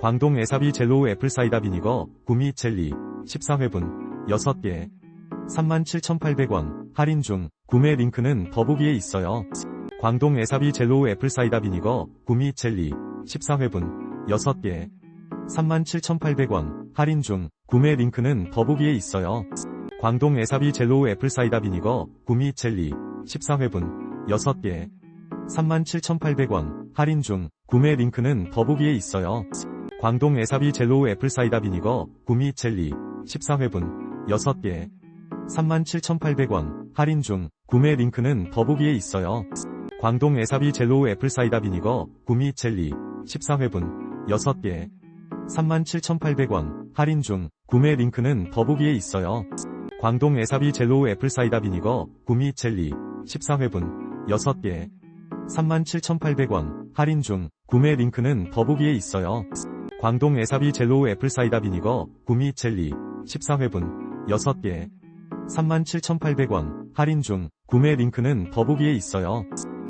광동 에사비 젤로우 애플 사이다 비니거 구미 젤리 14회분 6개 37,800원 할인 중 구매 링크는 더보기에 있어요. 광동 에사비 젤로우 애플 사이다 비니거 구미 젤리 14회분 6개 37,800원 할인 중 구매 링크는 더보기에 있어요. 광동 에사비 젤로우 애플 사이다 비니거 구미 젤리 14회분 6개 37,800원 할인 중 구매 링크는 더보기에 있어요. 광동 에사비 젤로우 애플사이다 비니거 구미 젤리 14회분 6개 37,800원 할인 중 구매 링크는 더보기에 있어요. 광동 에사비 젤로우 애플사이다 비니거 구미 젤리 14회분 6개 37,800원 할인 중 구매 링크는 더보기에 있어요. 광동 에사비 젤로우 애플사이다 비니거 구미 젤리 14회분 6개 37,800원 할인 중 구매 링크는 더보기에 있어요. 광동 에사비 젤로우 애플사이다 비니거 구미 젤리 14회분 6개 37,800원 할인 중 구매 링크는 더보기에 있어요.